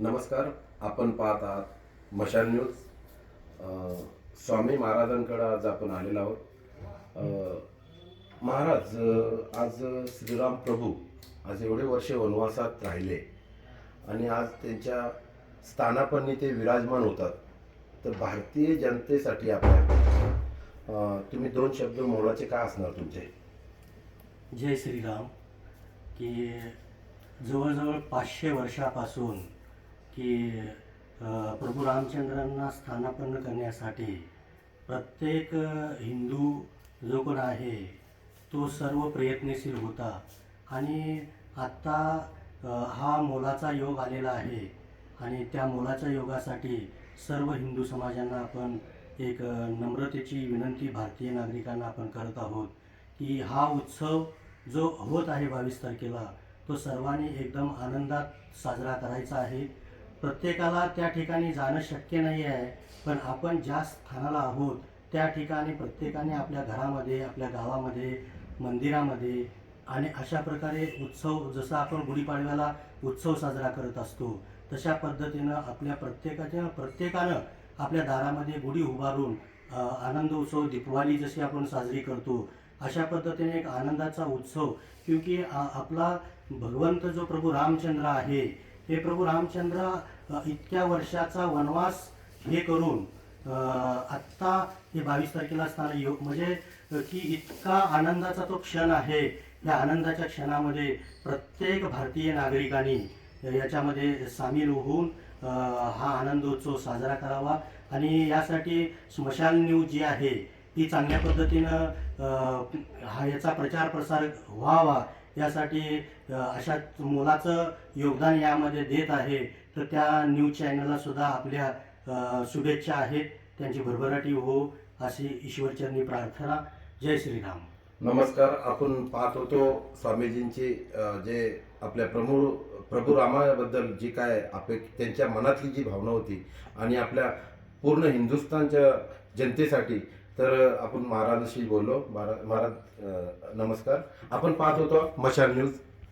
नमस्कार आपण पाहत आहात मशाल न्यूज. स्वामी महाराजांकडे आज आपण आलेलो आहोत. महाराज आज श्रीराम प्रभू आज एवढे वर्ष वनवासात राहिले आणि आज त्यांच्या स्थानापणी ते विराजमान होतात. तर भारतीय जनतेसाठी आपल्या तुम्ही दोन शब्द मोलाचे काय असणार तुमचे? जय श्रीराम. की जवळजवळ पाचशे वर्षापासून की प्रभू रामचंद्रांना स्थानापन्न करण्यासाठी प्रत्येक हिंदू जो कोण आहे तो सर्व प्रयत्नशील होता. आणि आत्ता हा मोलाचा योग आलेला आहे. आणि त्या मोलाच्या योगासाठी सर्व हिंदू समाजांना आपण एक नम्रतेची विनंती भारतीय नागरिकांना आपण करत आहोत की हा उत्सव जो होत आहे बावीस तारखेला तो सर्वांनी एकदम आनंदात साजरा करायचा आहे. प्रत्येकाला त्या ठिकाणी जाणं शक्य नाही आहे पण आपण ज्या स्थानाला आहोत त्या ठिकाणी प्रत्येकाने आपल्या घरामध्ये आपल्या गावामध्ये मंदिरामध्ये आणि अशा प्रकारे उत्सव जसा आपण गुढीपाडव्याला उत्सव साजरा करत असतो तशा पद्धतीनं आपल्या प्रत्येकाच्या प्रत्येकानं आपल्या दारामध्ये गुढी उभारून आनंद उत्सव दीपवाली जशी आपण साजरी करतो अशा पद्धतीने एक आनंदाचा उत्सव. क्योंकि आपला भगवंत जो प्रभू रामचंद्र आहे हे प्रभू रामचंद्र इतक्या वर्षाचा वनवास हे करून आत्ता हे बावीस तारखेला असताना योग म्हणजे की इतका आनंदाचा तो क्षण आहे या आनंदाच्या क्षणामध्ये प्रत्येक भारतीय नागरिकांनी याच्यामध्ये सामील होऊन हा आनंदोत्सव साजरा करावा. आणि यासाठी स्मशान न्यूज जी आहे ती चांगल्या पद्धतीनं हा याचा प्रचार प्रसार व्हावा यासाठी अशा मुलाचं योगदान यामध्ये देत आहे तर त्या न्यूज चॅनलला सुद्धा आपल्या शुभेच्छा आहेत. त्यांची भरभराटी हो अशी ईश्वरचरणी प्रार्थना. जय श्रीराम. नमस्कार. आपण पाहत होतो स्वामीजींची जे आपल्या प्रभू प्रभू रामाबद्दल जी काय अपेक त्यांच्या मनातली जी भावना होती आणि आपल्या पूर्ण हिंदुस्थानच्या जनतेसाठी तर आपण महाराजांशी बोललो. महाराज महाराज नमस्कार. आपण पाहत होतो मशाल न्यूज.